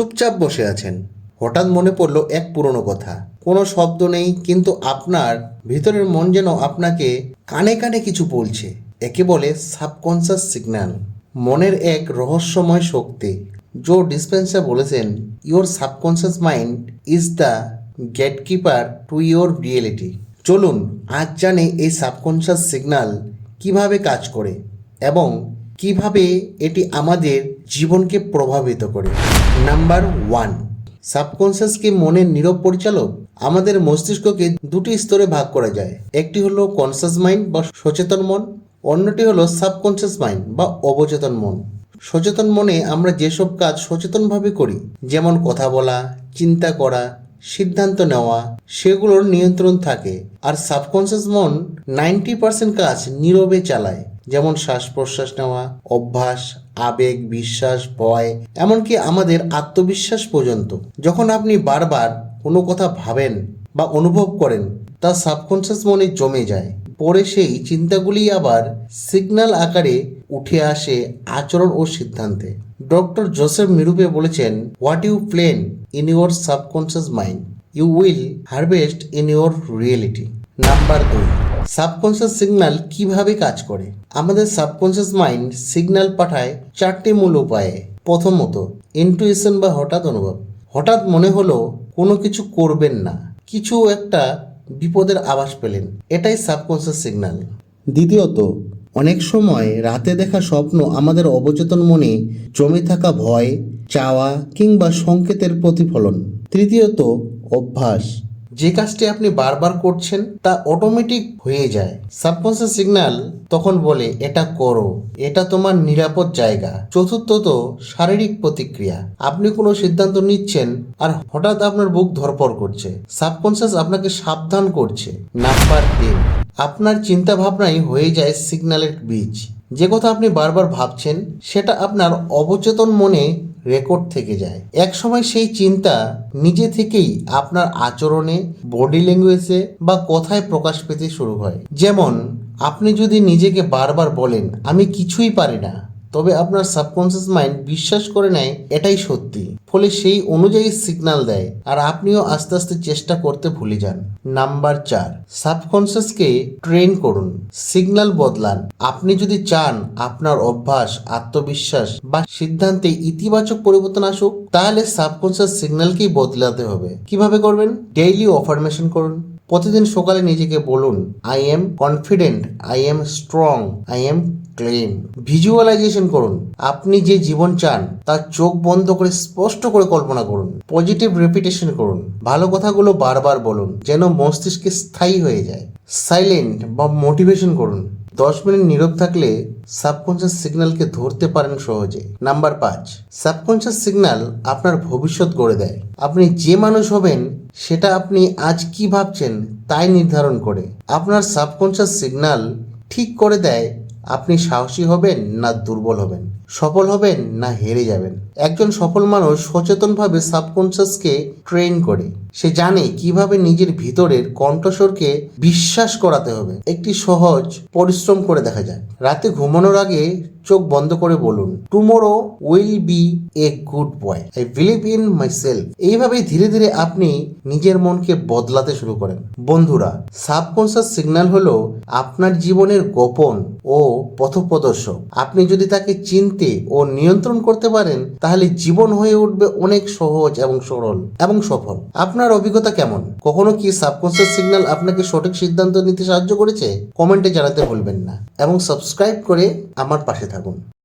চুপচাপ বসে আছেন। হঠাৎ মনে পড়ল এক পুরনো কথা। কোনো শব্দ নেই, কিন্তু আপনার ভিতরের মন যেন আপনাকে কানে কানে কিছু বলছে। একে বলে সাবকনসাস সিগন্যাল মনের এক রহস্যময় শক্তি। জো ডিসপেন্সার বলেছেন your subconscious mind is the gatekeeper to your reality চলুন, আজ জানে এই সাবকনসাস সিগন্যাল কীভাবে কাজ করে এবং কীভাবে এটি আমাদের জীবনকে প্রভাবিত করে? নাম্বার ওয়ান সাবকনসিয়াস কি মনের নীরব পরিচালক আমাদের মস্তিষ্ককে দুটি স্তরে ভাগ করা যায়। একটি হলো কনসাস মাইন্ড বা সচেতন মন, অন্যটি হলো সাবকনসিয়াস মাইন্ড বা অবচেতন মন। সচেতন মনে আমরা যেসব কাজ সচেতনভাবে করি, যেমন কথা বলা, চিন্তা করা, সিদ্ধান্ত নেওয়া, সেগুলোর নিয়ন্ত্রণ থাকে। আর সাবকনসিয়াস মন নাইনটি পার্সেন্ট কাজ নীরবে চালায়। যেমন শ্বাস প্রশ্বাস নেওয়া, অভ্যাস, আবেগ, বিশ্বাস, ভয়, এমনকি আমাদের আত্মবিশ্বাস পর্যন্ত। যখন আপনি বারবার কোনো কথা ভাবেন বা অনুভব করেন, তা সাবকনসিয়াস মনে জমে যায়। পরে সেই চিন্তাগুলি আবার সিগন্যাল আকারে উঠে আসে আচরণ ও সিদ্ধান্তে। ডক্টর জোসেফ মিরুপে বলেছেন, what you plant in your subconscious mind, you will harvest in your reality. Number দুই। সাবকনসিয়াস সিগন্যাল কীভাবে কাজ করে? আমাদের সাবকনসিয়াস মাইন্ড সিগন্যাল পাঠায় চারটি মূল উপায়ে। প্রথমত ইন্টুইশন বা হঠাৎ অনুভব। হঠাৎ মনে হলো কোনো কিছু করবেন না। কিছু একটা বিপদের আভাস পেলেন। এটাই সাবকনসিয়াস সিগন্যাল দ্বিতীয়ত, অনেক সময় রাতে দেখা স্বপ্ন আমাদের অবচেতন মনে জমে থাকা ভয়, চাওয়া কিংবা সংকেতের প্রতিফলন। তৃতীয়ত, অভ্যাস। যে কাজটি আপনি বারবার করছেন, তা অটোমেটিক হয়ে যায়। সাবকনসিয়াস সিগন্যাল তখন বলে, এটা করো। এটা তোমার নিরাপদ জায়গা। চতুর্থত, শারীরিক প্রতিক্রিয়া। আপনি কোনো সিদ্ধান্ত নিচ্ছেন, আর হঠাৎ আপনার বুক ধরপড় করছে। সাবকনসিয়াস আপনাকে সাবধান করছে। নাম্বার তিন, আপনার চিন্তা ভাবনাই হয়ে যায় সিগন্যালের বীজ। যে কথা আপনি বারবার ভাবছেন, সেটা আপনার অবচেতন মনে রেকর্ড থেকে যায়। এক সময় সেই চিন্তা নিজে থেকেই আপনার আচরণে বডি ল্যাঙ্গুয়েজে বা কথায় প্রকাশ পেতে শুরু হয়। যেমন, আপনি যদি নিজেকে বারবার বলেন, আমি কিছুই পারি না। তবে আপনার সাবকনসিয়াস মাইন্ড বিশ্বাস করে নেয়, এটাই সত্যি। ফলে সেই অনুযায়ী সিগন্যাল দেয়, আর আপনিও আস্তে আস্তে চেষ্টা করতে ভুলে যান। নাম্বার চার সাবকনসিয়াসকে ট্রেন করুন সিগন্যাল বদলান। আপনি যদি চান আপনার অভ্যাস, আত্মবিশ্বাস বা সিদ্ধান্তে ইতিবাচক পরিবর্তন আসুক, তাহলে সাবকনসিয়াস সিগন্যালকেই বদলাতে হবে? কীভাবে করবেন? ডেইলি অফার্মেশন করুন। প্রতিদিন সকালে নিজেকে বলুন I am confident I am strong I am calm visualization করুন। আপনি যে জীবন চান, তার চোখ বন্ধ করে স্পষ্ট করে কল্পনা করুন। পজিটিভ রেপিটেশন করুন। ভালো কথাগুলো বারবার বলুন, যেন মস্তিষ্কে স্থায়ী হয়ে যায়। সাইলেন্ট বা মোটিভেশন করুন। দশ মিনিট নীরব থাকলে সাবকনসিয়াস সিগন্যালকে ধরতে পারেন সহজে। নাম্বার পাঁচ সাবকনসিয়াস সিগন্যাল আপনার ভবিষ্যৎ গড়ে দেয়। আপনি যে মানুষ হবেন সেটা আপনি আজ কি ভাবছেন তাই নির্ধারণ করে। আপনার সাবকনসিয়াস সিগনাল ঠিক করে দেয় আপনি সাহসী হবেন না দুর্বল হবেন, সফল হবেন না হেরে যাবেন। একজন সফল মানুষ সচেতনভাবে সাবকনসিয়াসকে ট্রেন করে। সে জানে কীভাবে নিজের ভিতরের কণ্ঠস্বরকে বিশ্বাস করাতে হবে। একটি সহজ পরিশ্রম করে দেখা যায় রাতে ঘুমানোর আগে চোখ বন্ধ করে বলুন tomorrow will be a good boy I believe in myself এইভাবেই ধীরে ধীরে আপনি নিজের মনকে বদলাতে শুরু করেন। বন্ধুরা সাবকনসিয়াস সিগন্যাল হলো আপনার জীবনের গোপন ও পথপ্রদর্শক। আপনি যদি তাকে চিনতে ও নিয়ন্ত্রণ করতে পারেন, তাহলে জীবন হয়ে উঠবে অনেক সহজ এবং সরল এবং সফল। আপনার অভিজ্ঞতা কেমন? কখনো কি সাবকনসিয়াস সিগন্যাল আপনাকে সঠিক সিদ্ধান্ত নিতে সাহায্য করেছে? কমেন্টে জানাতে ভুলবেন না। এবং সাবস্ক্রাইব করে আমার পাশে থাকুন।